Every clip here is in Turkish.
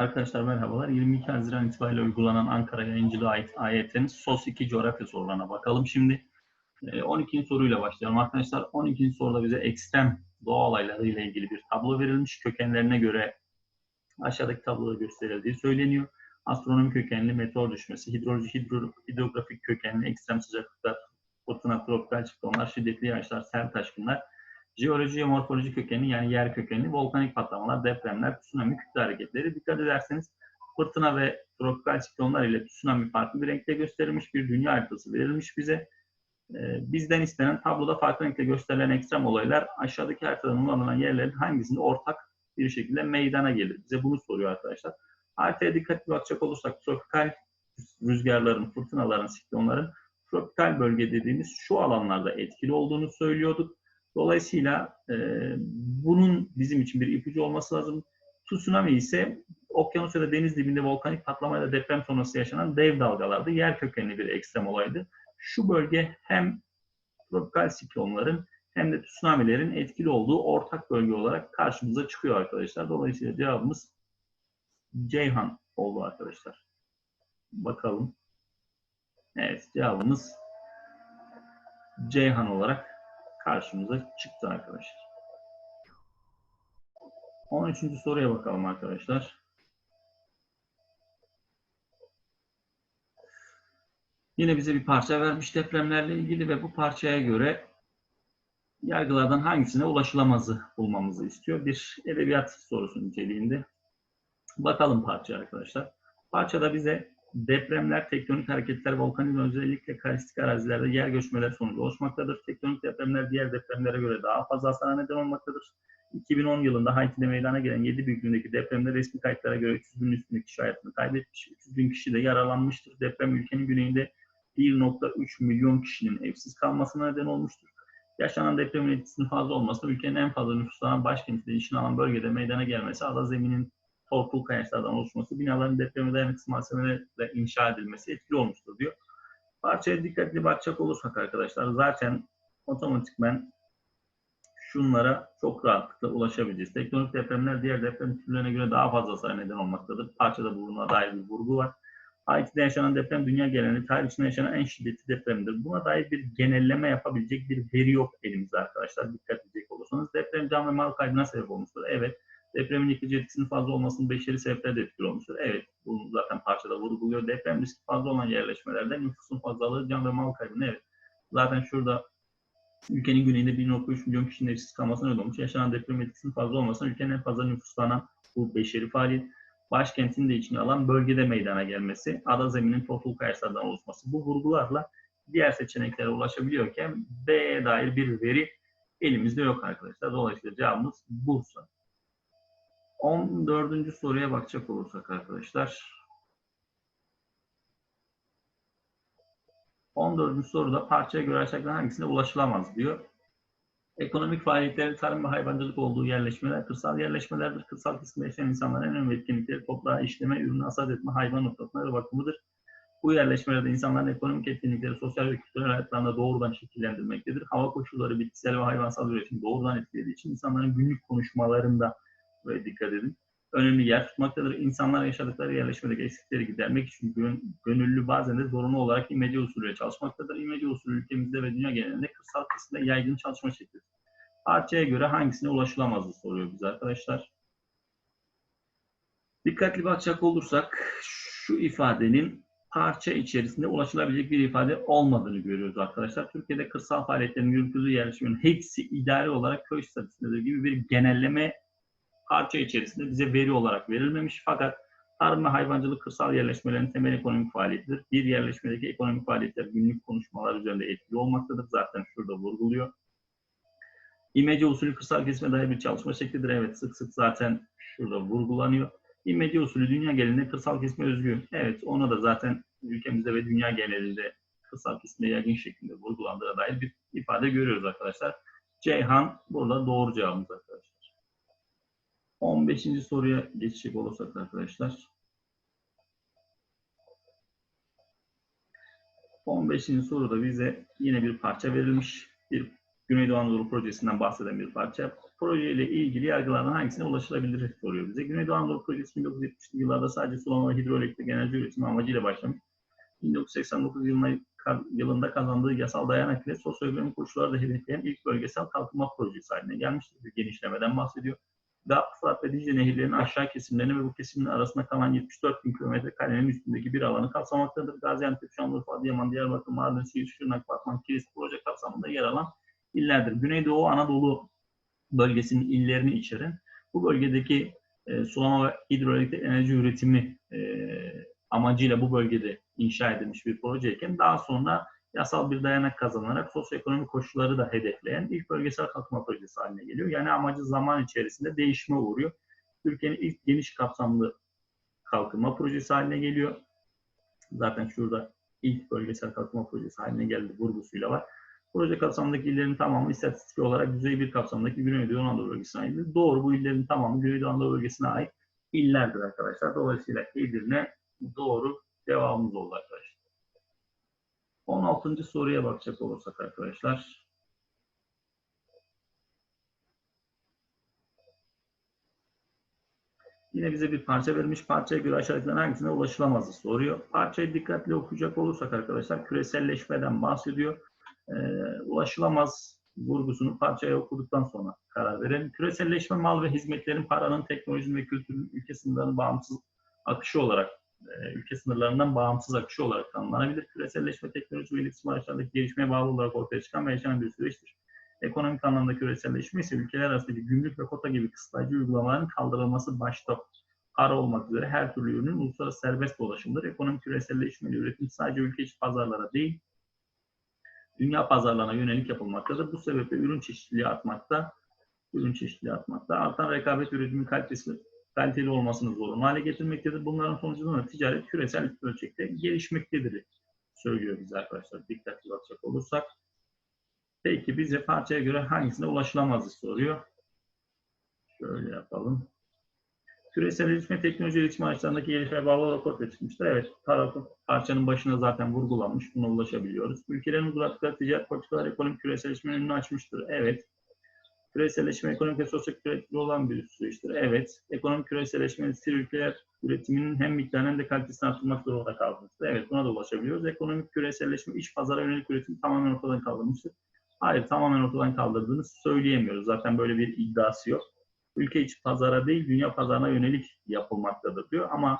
Arkadaşlar merhabalar. 22 Haziran itibariyle uygulanan Ankara Yayıncılığı ait AYT'nin SOS 2 coğrafya sorularına bakalım. Şimdi e, 12. soruyla başlayalım arkadaşlar. 12. soruda bize ekstrem doğa olayları ile ilgili bir tablo verilmiş. Kökenlerine göre aşağıdaki tabloda gösterildiği söyleniyor. Astronomi kökenli meteor düşmesi, hidroloji, hidro, hidrografik kökenli ekstrem sıcaklıklar, fırtına, tropikal siklonlar, şiddetli yağışlar, sel taşkınlar, jeoloji, jeomorfoloji kökenli yani yer kökenli, volkanik patlamalar, depremler, tsunami, kütle hareketleri. Dikkat ederseniz fırtına ve tropikal siklonlar ile tsunami farklı bir renkte gösterilmiş bir dünya haritası verilmiş bize. Ee, bizden istenen tabloda farklı renkte gösterilen ekstrem olaylar aşağıdaki haritadan kullanılan yerlerin hangisinde ortak bir şekilde meydana gelir? Bize bunu soruyor arkadaşlar. Haritaya dikkatli bakacak olursak tropikal rüzgarların, fırtınaların, siklonların tropikal bölge dediğimiz şu alanlarda etkili olduğunu söylüyorduk. Dolayısıyla e, bunun bizim için bir ipucu olması lazım. Tsunami ise okyanus ya da deniz dibinde volkanik patlamayla deprem sonrası yaşanan dev dalgalardı. Yer kökenli bir ekstrem olaydı. Şu bölge hem tropikal siklonların hem de tsunamilerin etkili olduğu ortak bölge olarak karşımıza çıkıyor arkadaşlar. Dolayısıyla cevabımız Ceyhan oldu arkadaşlar. Bakalım. Evet cevabımız Ceyhan olarak karşımıza çıktı arkadaşlar. 13. soruya bakalım arkadaşlar. Yine bize bir parça vermiş depremlerle ilgili ve bu parçaya göre yargılardan hangisine ulaşılamazı bulmamızı istiyor. Bir edebiyat sorusu niteliğinde. Bakalım parça arkadaşlar. Parçada bize depremler, tektonik hareketler, volkanizm özellikle karistik arazilerde yer göçmeler sonucu oluşmaktadır. Tektonik depremler diğer depremlere göre daha fazla hasara neden olmaktadır. 2010 yılında Haiti'de meydana gelen 7 büyüklüğündeki depremde resmi kayıtlara göre 300 bin üstünde kişi hayatını kaybetmiş, 300 bin kişi de yaralanmıştır. Deprem ülkenin güneyinde 1.3 milyon kişinin evsiz kalmasına neden olmuştur. Yaşanan depremin etkisinin fazla olması ülkenin en fazla nüfuslanan başkenti işin alan bölgede meydana gelmesi, ada zeminin tortul kayaçlardan oluşması, binaların depreme dayanıksız malzemelerle inşa edilmesi etkili olmuştur diyor. Parçaya dikkatli bakacak olursak arkadaşlar zaten otomatikmen şunlara çok rahatlıkla ulaşabileceğiz. Tektonik depremler diğer deprem türlerine göre daha fazla hasar neden olmaktadır. Parçada bulunma dair bir vurgu var. Haiti'de yaşanan deprem dünya genelinde tarih içinde yaşanan en şiddetli depremdir. Buna dair bir genelleme yapabilecek bir veri yok elimizde arkadaşlar. Dikkat edecek olursanız deprem can ve mal kaybına sebep olmuştur. Evet. Depremin yıkıcı etkisinin fazla olmasının beşeri sebepler de etkili olmuştur. Evet, bunu zaten parçada vurguluyor. Deprem riski fazla olan yerleşmelerde nüfusun fazlalığı can ve mal kaybına evet. Zaten şurada ülkenin güneyinde 1.3 milyon kişinin evsiz kalmasına neden olmuş. Yaşanan deprem etkisinin fazla olmasına ülkenin en fazla nüfuslanan bu beşeri faaliyet başkentin de içine alan bölgede meydana gelmesi, ada zeminin tortul kayaçlardan oluşması. Bu vurgularla diğer seçeneklere ulaşabiliyorken B'ye dair bir veri elimizde yok arkadaşlar. Dolayısıyla cevabımız Bursa. 14. soruya bakacak olursak arkadaşlar. 14. soruda parçaya göre aşağıdakilerden hangisine ulaşılamaz diyor. Ekonomik faaliyetlerin tarım ve hayvancılık olduğu yerleşmeler, kırsal yerleşmelerdir. Kırsal kısmı yaşayan insanların en önemli etkinlikleri toprağı işleme, ürünü hasat etme, hayvan otlatma ve bakımıdır. Bu yerleşmelerde insanların ekonomik etkinlikleri sosyal ve kültürel hayatlarında doğrudan şekillendirmektedir. Hava koşulları, bitkisel ve hayvansal üretim doğrudan etkilediği için insanların günlük konuşmalarında Buraya dikkat edin. Önemli yer tutmaktadır. İnsanlar yaşadıkları yerleşmedeki eksikleri gidermek için gönüllü bazen de zorunlu olarak imece usulüyle çalışmaktadır. İmece usulü ülkemizde ve dünya genelinde kırsal kesimde yaygın çalışma şeklidir. Parçaya göre hangisine ulaşılamazdı soruyor bize arkadaşlar. Dikkatli bakacak olursak şu ifadenin parça içerisinde ulaşılabilecek bir ifade olmadığını görüyoruz arkadaşlar. Türkiye'de kırsal faaliyetlerin yürütüldüğü yerleşmenin hepsi idari olarak köy statüsündedir gibi bir genelleme parça içerisinde bize veri olarak verilmemiş fakat tarım ve hayvancılık kırsal yerleşmelerin temel ekonomik faaliyetidir. Bir yerleşmedeki ekonomik faaliyetler günlük konuşmalar üzerinde etkili olmaktadır. Zaten şurada vurguluyor. İmece usulü kırsal kesime dair bir çalışma şeklidir. Evet sık sık zaten şurada vurgulanıyor. İmece usulü dünya genelinde kırsal kesime özgü. Evet ona da zaten ülkemizde ve dünya genelinde kırsal kesime yaygın şekilde vurgulandığına dair bir ifade görüyoruz arkadaşlar. Ceyhan burada doğru cevabımız arkadaşlar. 15. soruya geçecek olursak arkadaşlar. 15. soruda bize yine bir parça verilmiş. Bir Güneydoğu Anadolu projesinden bahseden bir parça. projeyle ilgili yargılardan hangisine ulaşılabilir soruyor bize. Güneydoğu Anadolu Projesi 1970'li yıllarda sadece sulama hidroelektrik enerji üretimi amacıyla başlamış. 1989 yılında, yılında kazandığı yasal dayanak ile sosyoekonomik koşulları da hedefleyen ilk bölgesel kalkınma projesi haline gelmiştir. Bir genişlemeden bahsediyor. Fırat ve Dicle nehirlerinin aşağı kesimlerini ve bu kesimlerin arasında kalan 74 bin kilometre karenin üstündeki bir alanı kapsamaktadır. Gaziantep, Şanlıurfa, Adıyaman, Diyarbakır, Mardin, Siirt, Şırnak, Batman, Kilis proje kapsamında yer alan illerdir. Güneydoğu Anadolu bölgesinin illerini içeren bu bölgedeki e, sulama ve hidroelektrik enerji üretimi e, amacıyla bu bölgede inşa edilmiş bir projeyken daha sonra yasal bir dayanak kazanarak sosyoekonomik koşulları da hedefleyen ilk bölgesel kalkınma projesi haline geliyor. Yani amacı zaman içerisinde değişime uğruyor. Türkiye'nin ilk geniş kapsamlı kalkınma projesi haline geliyor. Zaten şurada ilk bölgesel kalkınma projesi haline geldi vurgusuyla var. Proje kapsamındaki illerin tamamı istatistik olarak düzey bir kapsamdaki Güneydoğu Anadolu bölgesine aittir. Doğru bu illerin tamamı Güneydoğu Anadolu bölgesine ait illerdir arkadaşlar. Dolayısıyla Edirne doğru cevabımız oldu arkadaşlar. 16. soruya bakacak olursak arkadaşlar. Yine bize bir parça verilmiş. Parçaya göre aşağıdakilerin hangisine ulaşılamazı soruyor. Parçayı dikkatli okuyacak olursak arkadaşlar küreselleşmeden bahsediyor. Ee, ulaşılamaz vurgusunu parçaya okuduktan sonra karar verelim. Küreselleşme mal ve hizmetlerin paranın, teknolojinin ve kültürün ülke sınırlarının bağımsız akışı olarak ülke sınırlarından bağımsız akışı olarak tanımlanabilir. Küreselleşme teknoloji ve iletişim araçlarındaki gelişmeye bağlı olarak ortaya çıkan ve yaşanan bir süreçtir. Ekonomik anlamda küreselleşme ise ülkeler arasındaki gümrük ve kota gibi kısıtlayıcı uygulamaların kaldırılması başta para olmak üzere her türlü ürünün uluslararası serbest dolaşımıdır. Ekonomik küreselleşme ile üretim sadece ülke içi pazarlara değil, dünya pazarlarına yönelik yapılmaktadır. Bu sebeple ürün çeşitliliği artmakta, ürün çeşitliliği artmakta. Artan rekabet üretimin kalitesi kaliteli olmasını zorunlu hale getirmektedir. Bunların sonucunda da ticaret küresel ölçekte gelişmektedir söylüyor bize arkadaşlar. Dikkatli bakacak olursak. Peki bize parçaya göre hangisine ulaşılamazı soruyor. Şöyle yapalım. Küresel gelişme teknoloji iletişim araçlarındaki gelişmeye bağlı olarak ortaya çıkmıştır. Evet, tarafı parçanın başına zaten vurgulanmış. Buna ulaşabiliyoruz. Ülkelerin uyguladıkları ticaret politikaları ekonomik küreselleşmenin önünü açmıştır. Evet. Küreselleşme ekonomik ve sosyo-kültürel olan bir süreçtir. Evet. Ekonomik küreselleşme ülkeler üretiminin hem miktarını hem de kalitesini arttırmak zorunda kalmıştır. Evet buna da ulaşabiliyoruz. Ekonomik küreselleşme iç pazara yönelik üretim tamamen ortadan kaldırmıştır. Hayır tamamen ortadan kaldırdığını söyleyemiyoruz. Zaten böyle bir iddiası yok. Ülke içi pazara değil dünya pazarına yönelik yapılmaktadır diyor ama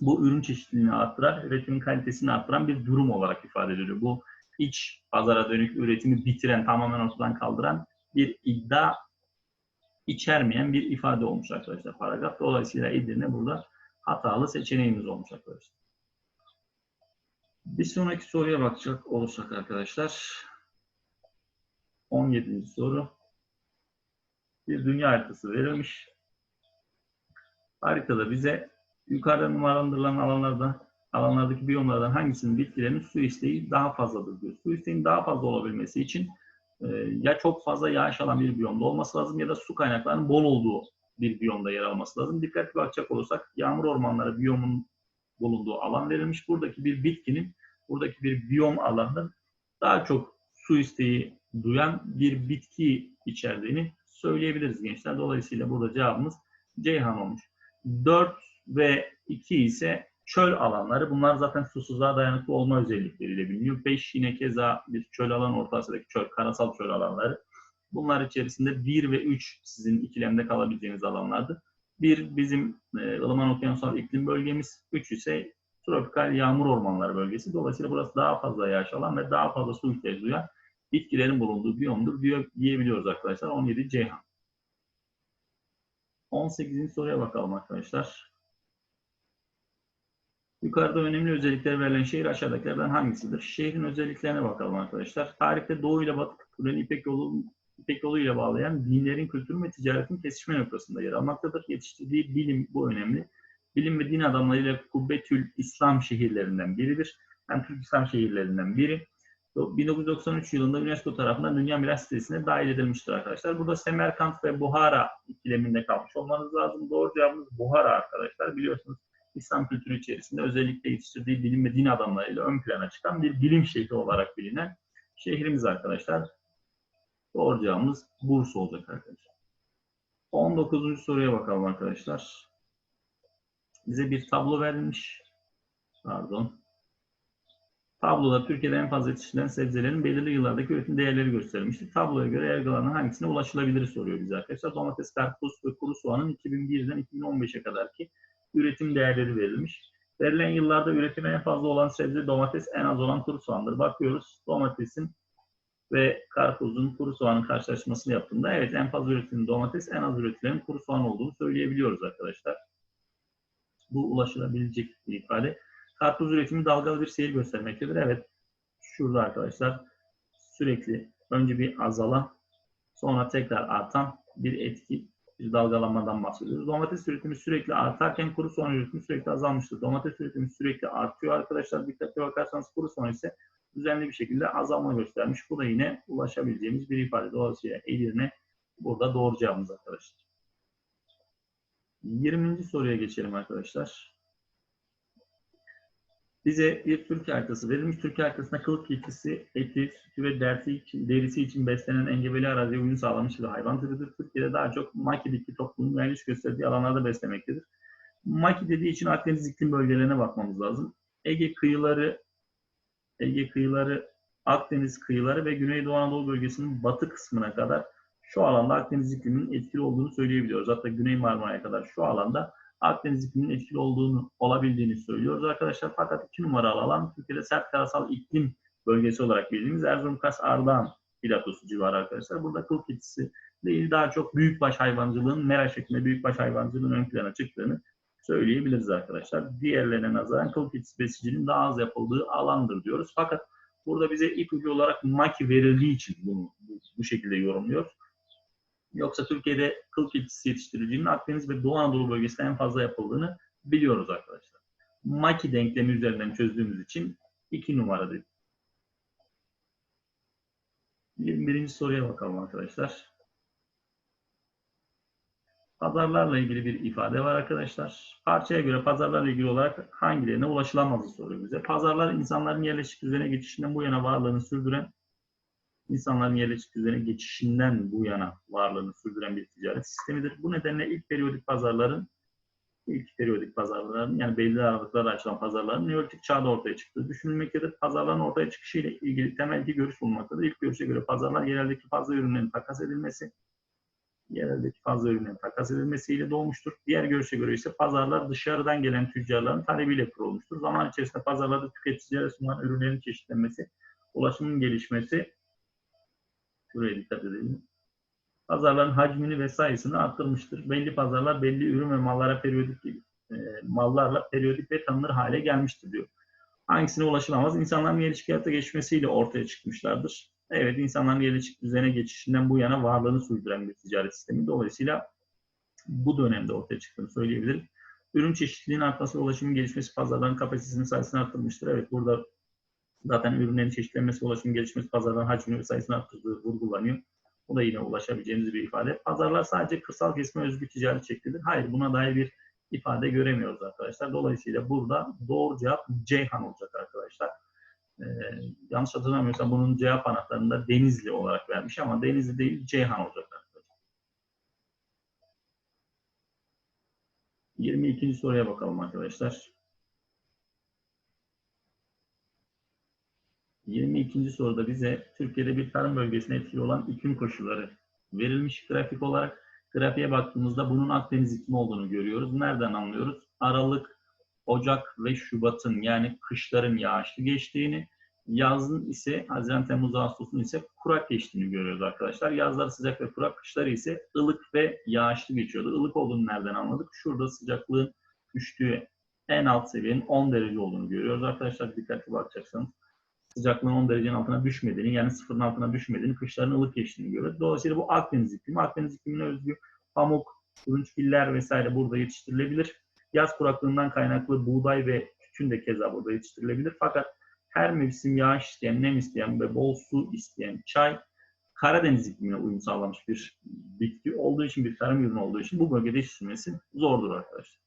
bu ürün çeşitliliğini arttıran, üretimin kalitesini arttıran bir durum olarak ifade ediliyor. Bu iç pazara dönük üretimi bitiren, tamamen ortadan kaldıran bir iddia içermeyen bir ifade olmuş arkadaşlar paragraf. Dolayısıyla Edirne burada hatalı seçeneğimiz olmuş arkadaşlar. Bir sonraki soruya bakacak olursak arkadaşlar. 17. soru. Bir dünya haritası verilmiş. Haritada bize yukarıda numaralandırılan alanlarda alanlardaki biyomlardan hangisinin bitkilerinin su isteği daha fazladır diyor. Su isteğinin daha fazla olabilmesi için ya çok fazla yağış alan bir biyomda olması lazım ya da su kaynaklarının bol olduğu bir biyomda yer alması lazım. Dikkatli bakacak olursak yağmur ormanları biyomun bulunduğu alan verilmiş. Buradaki bir bitkinin, buradaki bir biyom alanının daha çok su isteği duyan bir bitki içerdiğini söyleyebiliriz gençler. Dolayısıyla burada cevabımız Ceyhan olmuş. 4 ve 2 ise çöl alanları. Bunlar zaten susuzluğa dayanıklı olma özellikleriyle biliniyor. 5 yine keza bir çöl alan Orta Asya'daki çöl, karasal çöl alanları. Bunlar içerisinde 1 ve 3 sizin ikilemde kalabileceğiniz alanlardı. 1 bizim e, ılıman okyanusal iklim bölgemiz, 3 ise tropikal yağmur ormanları bölgesi. Dolayısıyla burası daha fazla yağış alan ve daha fazla su ihtiyacı duyan bitkilerin bulunduğu biyomdur diyor, diyebiliyoruz arkadaşlar. 17 Ceyhan. 18. soruya bakalım arkadaşlar. Yukarıda önemli özellikler verilen şehir aşağıdakilerden hangisidir? Şehrin özelliklerine bakalım arkadaşlar. Tarihte Doğu ile Batı kültürünü İpek yolu, İpek yolu ile bağlayan dinlerin, kültürün ve ticaretin kesişme noktasında yer almaktadır. Yetiştirdiği bilim bu önemli. Bilim ve din adamlarıyla Kubbetül İslam şehirlerinden biridir. Yani Türk İslam şehirlerinden biri. 1993 yılında UNESCO tarafından Dünya Miras Listesi'ne dahil edilmiştir arkadaşlar. Burada Semerkant ve Buhara ikileminde kalmış olmanız lazım. Doğru cevabımız Buhara arkadaşlar. Biliyorsunuz İslam kültürü içerisinde özellikle yetiştirdiği bilim ve din adamlarıyla ön plana çıkan bir bilim şehri olarak bilinen şehrimiz arkadaşlar. Doğru Bursa olacak arkadaşlar. 19. soruya bakalım arkadaşlar. Bize bir tablo verilmiş. Pardon. Tabloda Türkiye'de en fazla yetiştirilen sebzelerin belirli yıllardaki üretim değerleri gösterilmiştir. Tabloya göre yargılanan hangisine ulaşılabilir soruyor bize arkadaşlar. Domates, karpuz ve kuru soğanın 2001'den 2015'e kadarki üretim değerleri verilmiş. Verilen yıllarda üretime en fazla olan sebze domates, en az olan kuru soğandır. Bakıyoruz domatesin ve karpuzun kuru soğanın karşılaşmasını yaptığında evet en fazla üretilen domates, en az üretilen kuru soğan olduğunu söyleyebiliyoruz arkadaşlar. Bu ulaşılabilecek bir ifade. Karpuz üretimi dalgalı bir seyir göstermektedir. Evet, şurada arkadaşlar sürekli önce bir azalan, sonra tekrar artan bir etki, bir dalgalanmadan bahsediyoruz. Domates üretimi sürekli artarken kuru soğan üretimi sürekli azalmıştır. Domates üretimi sürekli artıyor arkadaşlar. Dikkatli bakarsanız kuru soğan ise düzenli bir şekilde azalma göstermiş. Bu da yine ulaşabileceğimiz bir ifade. Dolayısıyla Edirne burada doğru cevabımız arkadaşlar. 20. soruya geçelim arkadaşlar. Bize bir Türkiye haritası verilmiş. Türkiye haritasında kılık keçisi, eti, sütü ve dersi için, derisi için beslenen engebeli araziye uyum sağlamış bir hayvan türüdür. Türkiye'de daha çok maki bitki toplumunun vermiş gösterdiği alanlarda beslemektedir. Maki dediği için Akdeniz iklim bölgelerine bakmamız lazım. Ege kıyıları, Ege kıyıları, Akdeniz kıyıları ve Güneydoğu Anadolu bölgesinin batı kısmına kadar şu alanda Akdeniz ikliminin etkili olduğunu söyleyebiliyoruz. Hatta Güney Marmara'ya kadar şu alanda Akdeniz ikliminin etkili olduğunu, olabildiğini söylüyoruz arkadaşlar. Fakat iki numaralı alan Türkiye'de sert karasal iklim bölgesi olarak bildiğimiz Erzurum, Kars, Ardahan platosu civarı arkadaşlar. Burada kıl keçisi değil daha çok büyükbaş hayvancılığın, mera şeklinde büyükbaş hayvancılığın ön plana çıktığını söyleyebiliriz arkadaşlar. Diğerlerine nazaran kıl keçisi besicinin daha az yapıldığı alandır diyoruz. Fakat burada bize ipucu olarak maki verildiği için bunu bu, bu şekilde yorumluyoruz. Yoksa Türkiye'de kıl keçisi yetiştiricinin Akdeniz ve Doğu Anadolu bölgesinde en fazla yapıldığını biliyoruz arkadaşlar. Maki denklemi üzerinden çözdüğümüz için 2 numaradır. 21. soruya bakalım arkadaşlar. Pazarlarla ilgili bir ifade var arkadaşlar. Parçaya göre pazarlarla ilgili olarak hangilerine ulaşılamazı soruyor bize. Pazarlar insanların yerleşik düzene geçişinden bu yana varlığını sürdüren insanların yerleşik düzene geçişinden bu yana varlığını sürdüren bir ticaret sistemidir. Bu nedenle ilk periyodik pazarların ilk periyodik pazarların yani belli aralıklarla açılan pazarların Neolitik çağda ortaya çıktığı düşünülmektedir. Pazarların ortaya çıkışı ile ilgili temel iki görüş bulunmaktadır. İlk görüşe göre pazarlar yereldeki fazla ürünlerin takas edilmesi, yereldeki fazla ürünlerin takas edilmesiyle doğmuştur. Diğer görüşe göre ise pazarlar dışarıdan gelen tüccarların talebiyle kurulmuştur. Zaman içerisinde pazarlarda tüketicilere sunulan ürünlerin çeşitlenmesi, ulaşımın gelişmesi, Buraya dikkat edelim. Pazarların hacmini ve sayısını arttırmıştır. Belli pazarlar belli ürün ve mallara periyodik e, mallarla periyodik ve tanınır hale gelmiştir diyor. Hangisine ulaşılamaz? İnsanların yerleşik hayata geçmesiyle ortaya çıkmışlardır. Evet, insanların yerleşik düzene geçişinden bu yana varlığını sürdüren bir ticaret sistemi. Dolayısıyla bu dönemde ortaya çıktığını söyleyebilirim. Ürün çeşitliliğinin artması ulaşımın gelişmesi pazarların kapasitesinin sayısını arttırmıştır. Evet, burada Zaten ürünlerin çeşitlenmesi, ulaşım gelişmesi, pazarların hacmini ve sayısını arttırdığı vurgulanıyor. Bu da yine ulaşabileceğimiz bir ifade. Pazarlar sadece kırsal kesme özgü ticaret şeklidir. Hayır buna dair bir ifade göremiyoruz arkadaşlar. Dolayısıyla burada doğru cevap Ceyhan olacak arkadaşlar. Ee, yanlış hatırlamıyorsam bunun cevap anahtarında Denizli olarak vermiş ama Denizli değil Ceyhan olacak arkadaşlar. 22. soruya bakalım arkadaşlar. 22. soruda bize Türkiye'de bir tarım bölgesine etkili olan iklim koşulları verilmiş grafik olarak. Grafiğe baktığımızda bunun Akdeniz iklimi olduğunu görüyoruz. Nereden anlıyoruz? Aralık, Ocak ve Şubat'ın yani kışların yağışlı geçtiğini, yazın ise Haziran, Temmuz, Ağustos'un ise kurak geçtiğini görüyoruz arkadaşlar. Yazlar sıcak ve kurak, kışları ise ılık ve yağışlı geçiyordu. Ilık olduğunu nereden anladık? Şurada sıcaklığın düştüğü en alt seviyenin 10 derece olduğunu görüyoruz arkadaşlar. Dikkatli bakacaksınız sıcaklığın 10 derecenin altına düşmediğini yani sıfırın altına düşmediğini, kışların ılık geçtiğini görüyoruz. Dolayısıyla bu Akdeniz iklimi. Akdeniz iklimine özgü pamuk, turunçgiller vesaire burada yetiştirilebilir. Yaz kuraklığından kaynaklı buğday ve tütün de keza burada yetiştirilebilir. Fakat her mevsim yağış isteyen, nem isteyen ve bol su isteyen çay Karadeniz iklimine uyum sağlamış bir bitki olduğu için, bir tarım ürünü olduğu için bu bölgede yetiştirilmesi zordur arkadaşlar.